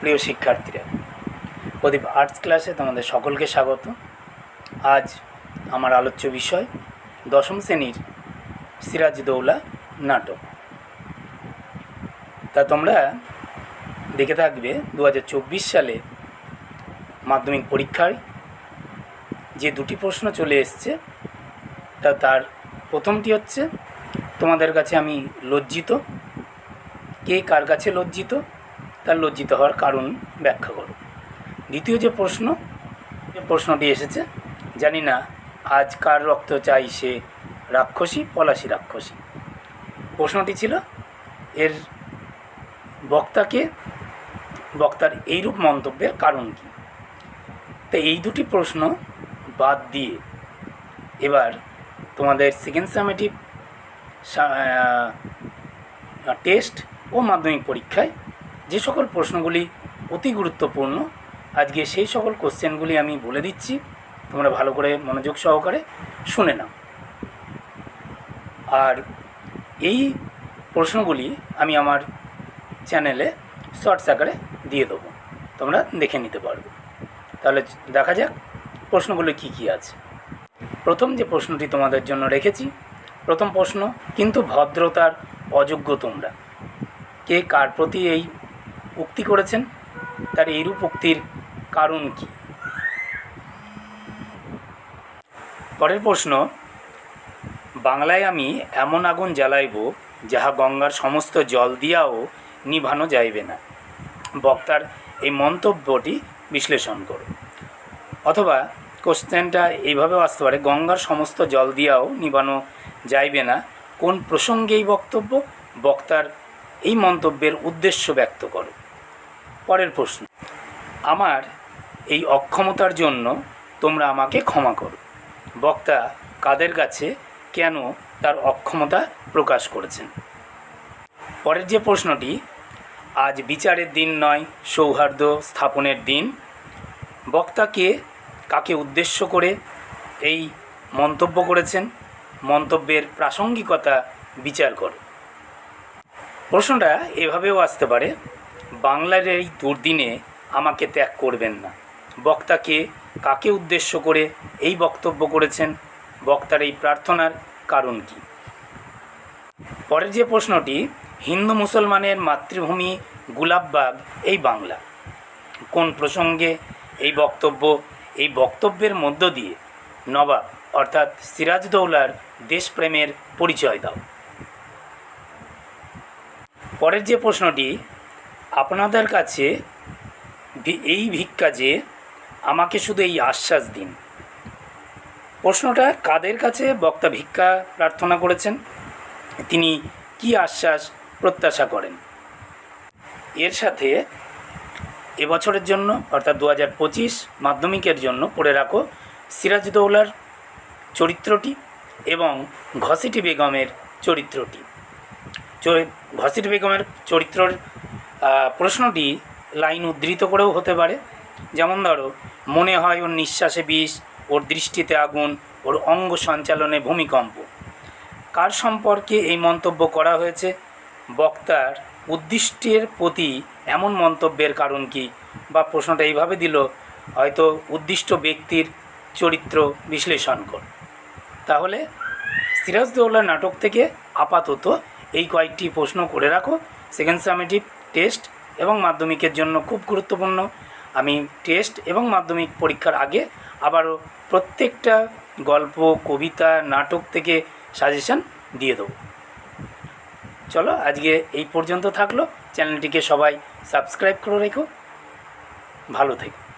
প্রিয় শিক্ষার্থীরা, প্রদীপ আর্টস ক্লাসে তোমাদের সকলকে স্বাগত। আজ আমার আলোচ্য বিষয় দশম শ্রেণির সিরাজ দৌলা নাটক। তা তোমরা দেখে থাকবে দু হাজার চব্বিশ সালে মাধ্যমিক পরীক্ষায় যে দুটি প্রশ্ন চলে এসছে, তা তার প্রথমটি হচ্ছে, তোমাদের কাছে আমি লজ্জিত, কে কার কাছে লজ্জিত? তার লজ্জিত হওয়ার কারণ ব্যাখ্যা করো। দ্বিতীয় যে প্রশ্ন, যে প্রশ্নটি এসেছে, জানি না আজ কার রক্ত চাই সে রাক্ষসী, পলাশী রাক্ষসী। প্রশ্নটি ছিল, এর বক্তাকে, বক্তার এইরূপ মন্তব্যের কারণ কী? তো এই দুটি প্রশ্ন বাদ দিয়ে এবার তোমাদের সেকেন্ড সামেটিভ টেস্ট ও মাধ্যমিক পরীক্ষায় যে সকল প্রশ্নগুলি অতি গুরুত্বপূর্ণ, আজকে সেই সকল কোশ্চেনগুলি আমি বলে দিচ্ছি। তোমরা ভালো করে মনোযোগ সহকারে শুনে নাও। আর এই প্রশ্নগুলি আমি আমার চ্যানেলে শর্টস আকারে দিয়ে দেবো। তোমরা দেখে নিতে পারবে। তাহলে দেখা যাক প্রশ্নগুলো কি কি আছে। প্রথম যে প্রশ্নটি তোমাদের জন্য রেখেছি, প্রথম প্রশ্ন, কিন্তু ভদ্রতার অযোগ্য তোমরা? কে কার প্রতি এই উক্তি করেছেন, তার এইরূপ উক্তির কারণ কি? পরের প্রশ্ন, বাংলায় আমি এমন আগুন জ্বালাইব, যাহা গঙ্গার সমস্ত জল দিয়াও নিভানো যাইবে না। বক্তার এই মন্তব্যটি বিশ্লেষণ করো অথবা কোশ্চেনটা এইভাবেও আসতে পারে, গঙ্গার সমস্ত জল দিয়াও নিবানো যাইবে না, কোন প্রসঙ্গে এই বক্তব্য? বক্তার এই মন্তব্যের উদ্দেশ্য ব্যক্ত করো পরের প্রশ্ন। আমার এই অক্ষমতার জন্য তোমরা আমাকে ক্ষমা করো। বক্তা কাদের কাছে কেন তার অক্ষমতা প্রকাশ করেছেন? পরের যে প্রশ্নটি, আজ বিচারের দিন নয়, সৌহার্দ্য স্থাপনের দিন। বক্তাকে কাকে উদ্দেশ্য করে এই মন্তব্য করেছেন? মন্তব্যের প্রাসঙ্গিকতা বিচার করো। প্রশ্নটা এভাবেও আসতে পারে বাংলার এই দুর্দিনে আমাকে ত্যাগ করবেন না। বক্তাকে কাকে উদ্দেশ্য করে এই বক্তব্য করেছেন? বক্তার এই প্রার্থনার কারণ কি? পরের যে প্রশ্নটি, হিন্দু মুসলমানের মাতৃভূমি গুলাববাগ এই বাংলা। কোন প্রসঙ্গে এই বক্তব্য? এই বক্তব্যের মধ্য দিয়ে নবাব, অর্থাৎ সিরাজদৌলার দেশপ্রেমের পরিচয় দাও। পরের যে প্রশ্নটি আপনাদের কাছে এই ভিক্ষা যে আমাকে শুধু এই আশ্বাস দিন। প্রশ্নটা, কাদের কাছে বক্তা ভিক্ষা প্রার্থনা করেছেন? তিনি কি আশ্বাস প্রত্যাশা করেন? এর সাথে এবছরের জন্য, অর্থাৎ দু হাজার পঁচিশ মাধ্যমিকের জন্য পড়ে রাখো সিরাজদৌলার চরিত্রটি এবং ঘসিটি বেগমের চরিত্রটি। চরি- ঘসিটি বেগমের চরিত্রর প্রশ্নটি লাইন উদ্ধৃত করেও হতে পারে। যেমন ধরো, মনে হয় ওর নিঃশ্বাসে বিষ, ওর দৃষ্টিতে আগুন, ওর অঙ্গ সঞ্চালনে ভূমিকম্প। কার সম্পর্কে এই মন্তব্য করা হয়েছে? বক্তার উদ্দিষ্টের প্রতি এমন মন্তব্যের কারণ কি? বা প্রশ্নটা এইভাবে দিল, হয়তো উদ্দিষ্ট ব্যক্তির চরিত্র বিশ্লেষণ কর। তাহলে সিরাজদৌল্লা নাটক থেকে আপাতত এই কয়েকটি প্রশ্ন করে রাখো। সেকেন্ড সামেটিভ টেস্ট এবং মাধ্যমিকের জন্য খুব গুরুত্বপূর্ণ। আমি টেস্ট এবং মাধ্যমিক পরীক্ষার আগে আবারও প্রত্যেকটা গল্প, কবিতা, নাটক থেকে সাজেশন দিয়ে দেবো। চলো আজকে এই পর্যন্ত থাকল। চ্যানেলটিকে সবাই সাবস্ক্রাইব করে রেখো। ভালো থেকো।